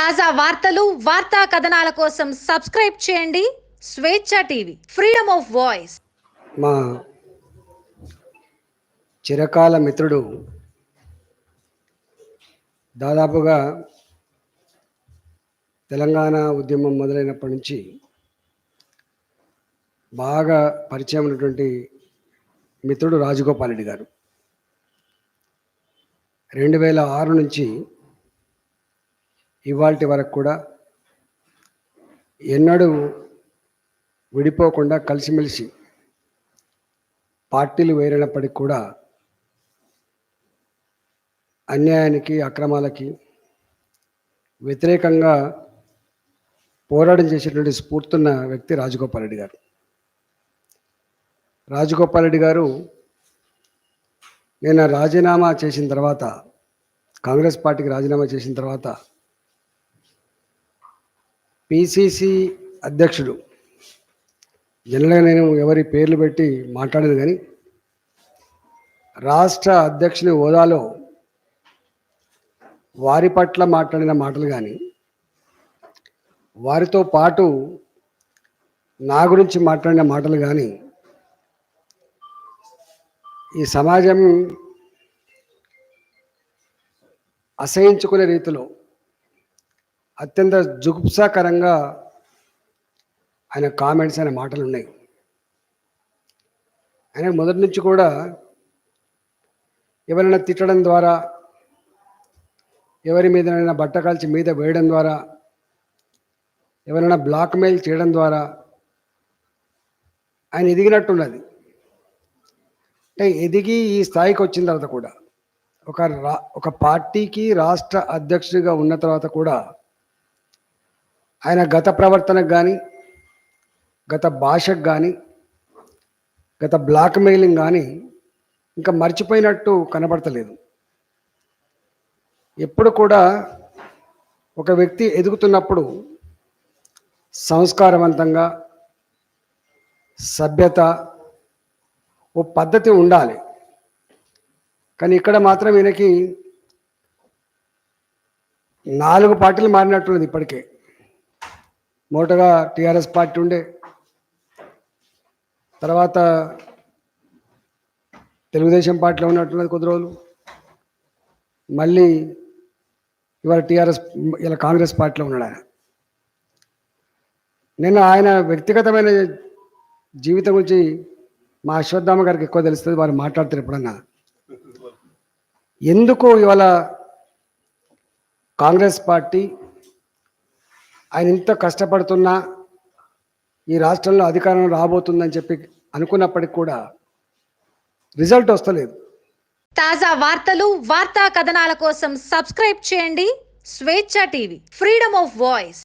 తాజా వార్తలు వార్తా కథనాల కోసం సబ్స్క్రైబ్ చేయండి. స్వేచ్ఛ టీవీ ఫ్రీడమ్ ఆఫ్ వాయిస్ మా చిరకాల మిత్రుడు దాదాపుగా తెలంగాణ ఉద్యమం మొదలైనప్పటి నుంచి బాగా పరిచయం ఉన్నటువంటి మిత్రుడు రాజగోపాల్ రెడ్డి గారు. రెండు వేల ఆరు నుంచి ఇవాల్టి వరకు కూడా ఎన్నడూ విడిపోకుండా కలిసిమెలిసి పార్టీలు వేరినప్పటికి కూడా అన్యాయానికి అక్రమాలకి వ్యతిరేకంగా పోరాటం చేసేటువంటి స్ఫూర్తున్న వ్యక్తి రాజగోపాల్ రెడ్డి గారు. రాజగోపాల్ రెడ్డి గారు నేను రాజీనామా చేసిన తర్వాత కాంగ్రెస్ పార్టీకి రాజీనామా చేసిన తర్వాత పిసిసి అధ్యక్షుడు. జనరల్గా నేను ఎవరి పేర్లు పెట్టి మాట్లాడేది కానీ రాష్ట్ర అధ్యక్షుని హోదాలో వారి పట్ల మాట్లాడిన మాటలు కానీ వారితో పాటు నా గురించి మాట్లాడిన మాటలు కానీ ఈ సమాజం అసహించుకునే రీతిలో అత్యంత జుగుప్సాకరంగా ఆయన కామెంట్స్ అనే మాటలు ఉన్నాయి ఆయన మొదటి నుంచి కూడా ఎవరైనా తిట్టడం ద్వారా ఎవరి మీదనైనా బట్ట కాల్చి మీద వేయడం ద్వారా ఎవరైనా బ్లాక్మెయిల్ చేయడం ద్వారా ఆయన ఎదిగినట్టున్నది. అంటే ఎదిగి ఈ స్థాయికి వచ్చిన తర్వాత కూడా ఒక రా ఒక పార్టీకి రాష్ట్ర అధ్యక్షుడిగా ఉన్న తర్వాత కూడా ఆయన గత ప్రవర్తనకు కానీ గత భాషకు కానీ గత బ్లాక్మెయిలింగ్ కానీ ఇంకా మర్చిపోయినట్టు కనబడతలేదు. ఎప్పుడు కూడా ఒక వ్యక్తి ఎదుగుతున్నప్పుడు సంస్కారవంతంగా సభ్యత ఓ పద్ధతి ఉండాలి. కానీ ఇక్కడ మాత్రం ఈయనకి నాలుగు పార్టీలు మారినట్టున్నది ఇప్పటికే. మొదటగా టీఆర్ఎస్ పార్టీ ఉండే. తర్వాత తెలుగుదేశం పార్టీలో ఉన్నట్టున్నది కొద్ది రోజులు. మళ్ళీ ఇవాళ టీఆర్ఎస్ ఇలా కాంగ్రెస్ పార్టీలో ఉన్నాడు ఆయన. నేను ఆయన వ్యక్తిగతమైన జీవితం గురించి మా అశ్వత్థామ గారికి ఎక్కువ తెలుస్తుంది వారు మాట్లాడుతారు ఎప్పుడన్నా. ఎందుకు ఇవాళ కాంగ్రెస్ పార్టీ ఆయన ఇంత కష్టపడుతున్నా ఈ రాష్ట్రంలో అధికారం రాబోతుందని చెప్పి అనుకున్నప్పటికి కూడా రిజల్ట్ వస్తలేదు. తాజా వార్తలు వార్తా కథనాల కోసం సబ్స్క్రైబ్ చేయండి స్వేచ్ఛ టీవీ. Freedom of voice